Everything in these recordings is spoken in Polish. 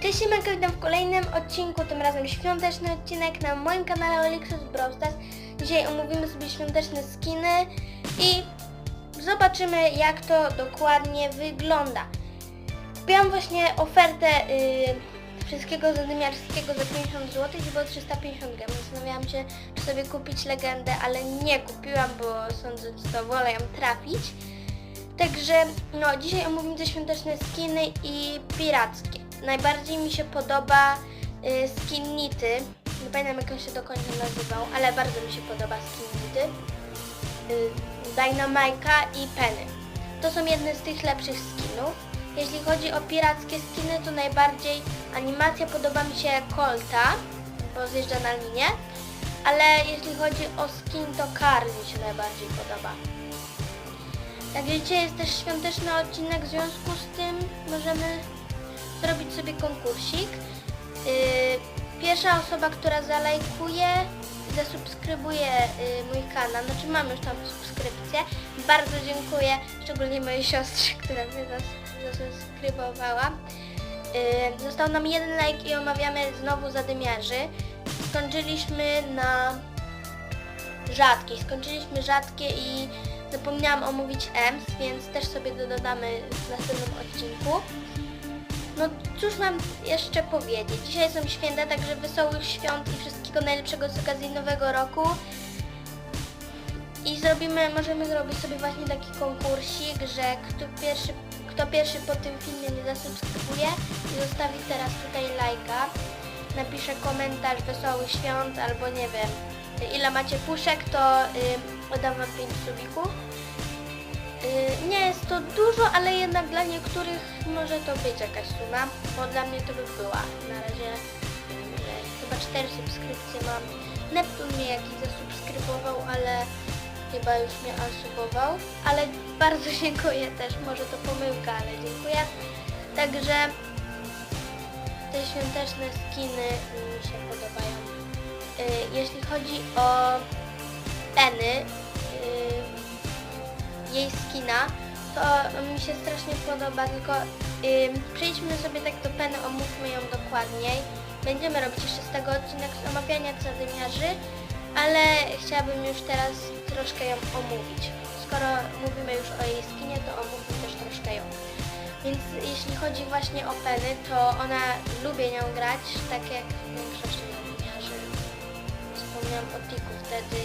Cześć, siemanko, witam w kolejnym odcinku, tym razem świąteczny odcinek na moim kanale Olixus Brawl. Dzisiaj omówimy sobie świąteczne skiny i zobaczymy jak to dokładnie wygląda. Kupiłam właśnie ofertę yy, wszystkiego zadymiarskiego za 50 zł i było 350 gram. Zastanawiałam się, czy sobie kupić legendę, ale nie kupiłam, bo sądzę, że to wolę ją trafić. Także no, dzisiaj omówimy te świąteczne skiny i pirackie. Najbardziej mi się podoba y, skin Nity. Nie pamiętam jak on się do końca nazywał, ale bardzo mi się podoba skin Nity. Y, Dynamika i Penny. To są jedne z tych lepszych skinów. Jeśli chodzi o pirackie skiny, to najbardziej animacja podoba mi się Colta, bo zjeżdża na linię. Ale jeśli chodzi o skin, to Karl mi się najbardziej podoba. Także dzisiaj jest też świąteczny odcinek, w związku z tym możemy zrobić sobie konkursik. Yy, pierwsza osoba, która zalajkuje, zasubskrybuje yy, mój kanał, znaczy mam już tam subskrypcję, bardzo dziękuję, szczególnie mojej siostrze, która mnie zas- zasubskrybowała. Yy, został nam jeden like i omawiamy znowu zadymiarzy. Skończyliśmy na rzadkiej. Skończyliśmy rzadkie i zapomniałam omówić EMS, więc też sobie dodamy w następnym odcinku. No cóż mam jeszcze powiedzieć? Dzisiaj są święta, także wesołych świąt i wszystkiego najlepszego z okazji nowego roku. I zrobimy, możemy zrobić sobie właśnie taki konkursik, że kto pierwszy, kto pierwszy po tym filmie nie zasubskrybuje i zostawi teraz tutaj lajka, napisze komentarz wesołych świąt albo nie wiem, ile macie puszek, to y, oddam wam 5 subików. Y, nie jest to dużo, ale jednak dla niektórych może to być jakaś suma, bo dla mnie to by była. Na razie y, chyba 4 subskrypcje mam. Neptun mnie jakiś zasubskrybował, ale chyba już mnie ansubował. Ale bardzo dziękuję też, może to pomyłka, ale dziękuję. Także te świąteczne skiny mi się podobają. Y, jeśli chodzi o Penny, y, jej skina, to mi się strasznie podoba, tylko ym, przejdźmy sobie tak do Penny, omówmy ją dokładniej. Będziemy robić jeszcze z tego odcinek z omawiania zadymiarzy, ale chciałabym już teraz troszkę ją omówić. Skoro mówimy już o jej skinie, to omówmy też troszkę ją. Więc jeśli chodzi właśnie o Penny, to ona lubię nią grać, tak jak większość. Wspomniałam o Tiku wtedy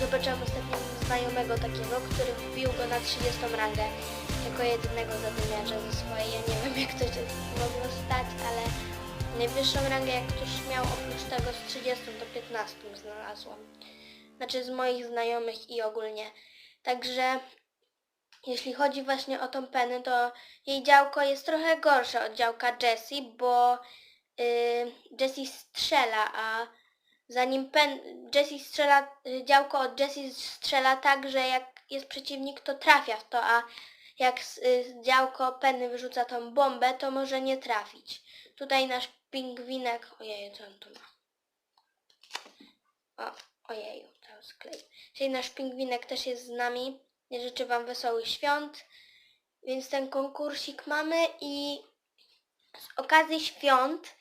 zobaczyłam ostatnio znajomego takiego, który wbił go na 30 rangę jako jedynego zadymiarza ze swojej. Ja nie wiem jak to się mogło stać, ale najwyższą rangę jak ktoś miał oprócz tego z 30 do 15 znalazłam. Znaczy z moich znajomych i ogólnie. Także jeśli chodzi właśnie o tą Penny, to jej działko jest trochę gorsze od działka Jessie, bo yy, Jessie strzela, a zanim pen, Jessie strzela, y, działko od Jessie strzela tak, że jak jest przeciwnik, to trafia w to, a jak y, działko Penny wyrzuca tą bombę, to może nie trafić. Tutaj nasz pingwinek, ojeju, co on tu ma? O, ojeju, to sklej. Czyli nasz pingwinek też jest z nami. Życzę Wam wesołych świąt. Więc ten konkursik mamy i z okazji świąt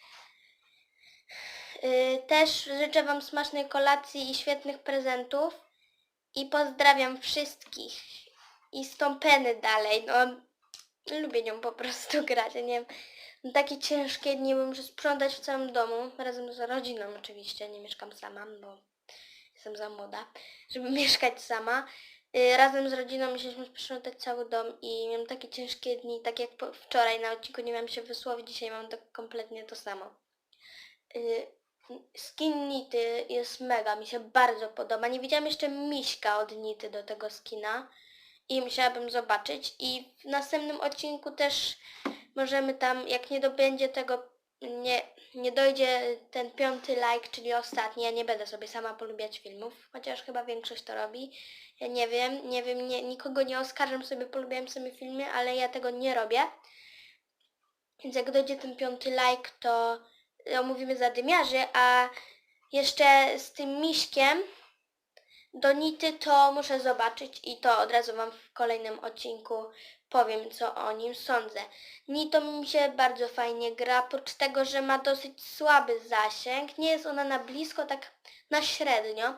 też życzę Wam smacznej kolacji i świetnych prezentów. I pozdrawiam wszystkich. I z tą dalej. No, lubię nią po prostu grać. Nie wiem, no, takie ciężkie dni, bo muszę sprzątać w całym domu. Razem z rodziną oczywiście. Nie mieszkam sama, bo jestem za młoda, żeby mieszkać sama. Yy, razem z rodziną musieliśmy sprzątać cały dom i miałem takie ciężkie dni, tak jak wczoraj na odcinku nie miałam się wysłowić, dzisiaj mam to kompletnie to samo. Skin Nity jest mega, mi się bardzo podoba. Nie widziałam jeszcze miśka od Nity do tego skina i musiałabym zobaczyć. I w następnym odcinku też możemy tam, jak nie dobędzie tego, nie, nie dojdzie ten piąty like, czyli ostatni, ja nie będę sobie sama polubiać filmów, chociaż chyba większość to robi. Ja nie wiem, nie wiem, nie, nikogo nie oskarżam sobie, polubiłem sobie filmy, ale ja tego nie robię. Więc jak dojdzie ten piąty like, to omówimy zadymiarzy, a jeszcze z tym miśkiem do Nity to muszę zobaczyć i to od razu Wam w kolejnym odcinku powiem, co o nim sądzę. Nito mi się bardzo fajnie gra, oprócz tego, że ma dosyć słaby zasięg. Nie jest ona na blisko, tak na średnio.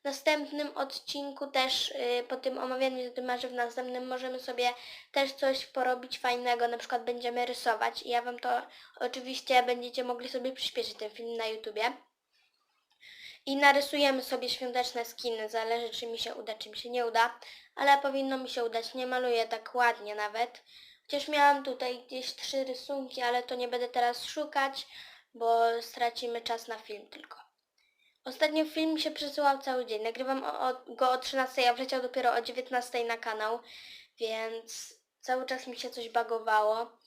W następnym odcinku też, y, po tym omawianiu zadymarzy w następnym możemy sobie też coś porobić fajnego, na przykład będziemy rysować i ja Wam to oczywiście będziecie mogli sobie przyspieszyć ten film na YouTubie. I narysujemy sobie świąteczne skiny, zależy czy mi się uda, czy mi się nie uda, ale powinno mi się udać, nie maluję tak ładnie nawet. Chociaż miałam tutaj gdzieś trzy rysunki, ale to nie będę teraz szukać, bo stracimy czas na film tylko. Ostatnio film mi się przesyłał cały dzień. Nagrywam go o 13, a wleciał dopiero o 19 na kanał, więc cały czas mi się coś bagowało.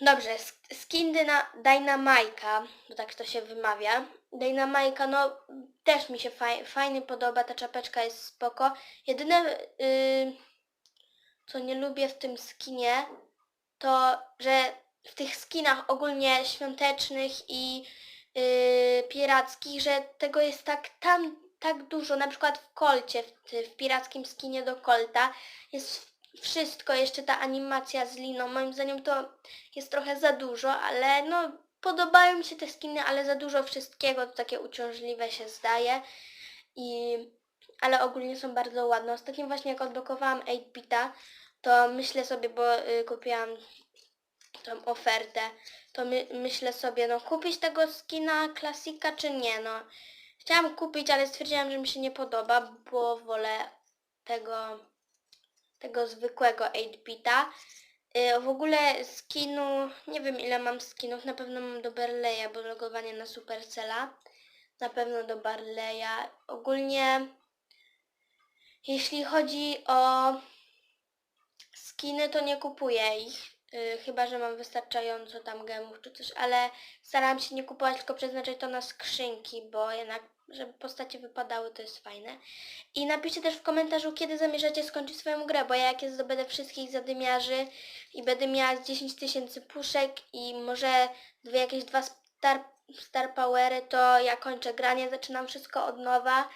Dobrze, sk- skin dyna, Dynamajka, bo tak to się wymawia. Dynamajka, no też mi się faj, fajnie podoba, ta czapeczka jest spoko. Jedyne, yy, co nie lubię w tym skinie, to, że w tych skinach ogólnie świątecznych i yy, pirackich, że tego jest tak tam tak dużo, na przykład w kolcie, w, w pirackim skinie do kolta jest wszystko, jeszcze ta animacja z liną, moim zdaniem to jest trochę za dużo, ale no podobają mi się te skiny, ale za dużo wszystkiego, to takie uciążliwe się zdaje i ale ogólnie są bardzo ładne. Ostatnio właśnie jak odblokowałam 8-bita, to myślę sobie, bo y, kupiłam tą ofertę, to my, myślę sobie, no kupić tego skina klasika czy nie, no. Chciałam kupić, ale stwierdziłam, że mi się nie podoba, bo wolę tego, tego zwykłego 8-bita. Y, w ogóle skinu, nie wiem ile mam skinów, na pewno mam do Barleya, bo logowanie na Supercella. Na pewno do Barleya. Ogólnie, jeśli chodzi o skiny, to nie kupuję ich. Y, chyba, że mam wystarczająco tam gemów czy coś, ale staram się nie kupować, tylko przeznaczyć to na skrzynki, bo jednak, żeby postacie wypadały, to jest fajne. I napiszcie też w komentarzu, kiedy zamierzacie skończyć swoją grę, bo ja jak zdobędę wszystkich zadymiarzy i będę miała z 10 tysięcy puszek i może dwie, jakieś dwa star, star powery, to ja kończę granie, zaczynam wszystko od nowa.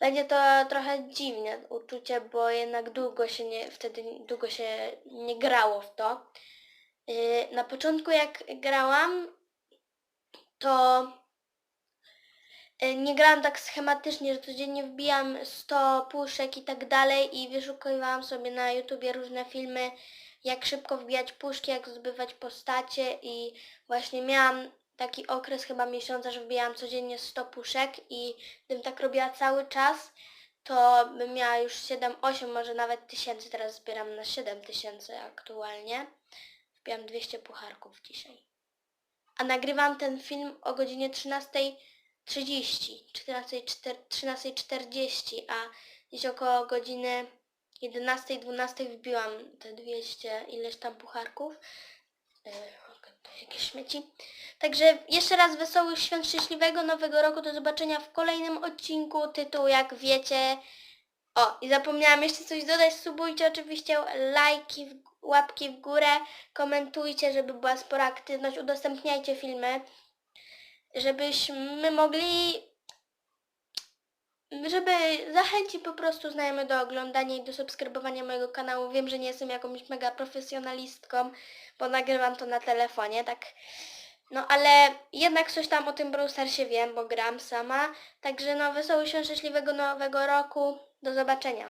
Będzie to trochę dziwne uczucie, bo jednak długo się nie, wtedy długo się nie grało w to. Yy, Na początku jak grałam, to nie grałam tak schematycznie, że codziennie wbijam 100 puszek i tak dalej i wyszukywałam sobie na YouTubie różne filmy, jak szybko wbijać puszki, jak zdobywać postacie i właśnie miałam taki okres chyba miesiąca, że wbijałam codziennie 100 puszek i gdybym tak robiła cały czas, to bym miała już 7-8, może nawet tysięcy, teraz zbieram na 7 tysięcy aktualnie. Wbijam 200 pucharków dzisiaj. A nagrywam ten film o godzinie 13.30, 14.40, 13.40, a gdzieś około godziny 11.12 wbiłam te 200 ileś tam pucharków. To jakieś śmieci. Także jeszcze raz wesołych świąt, szczęśliwego nowego roku. Do zobaczenia w kolejnym odcinku. Tytuł jak wiecie. O, i zapomniałam jeszcze coś dodać. Subujcie oczywiście, lajki, łapki w górę, komentujcie, żeby była spora aktywność, udostępniajcie filmy, żebyśmy mogli, żeby zachęcić po prostu znajomych do oglądania i do subskrybowania mojego kanału. Wiem, że nie jestem jakąś mega profesjonalistką, bo nagrywam to na telefonie, tak no ale jednak coś tam o tym Brawl Starsie wiem, bo gram sama. Także no wesołych świąt, szczęśliwego nowego roku. Do zobaczenia.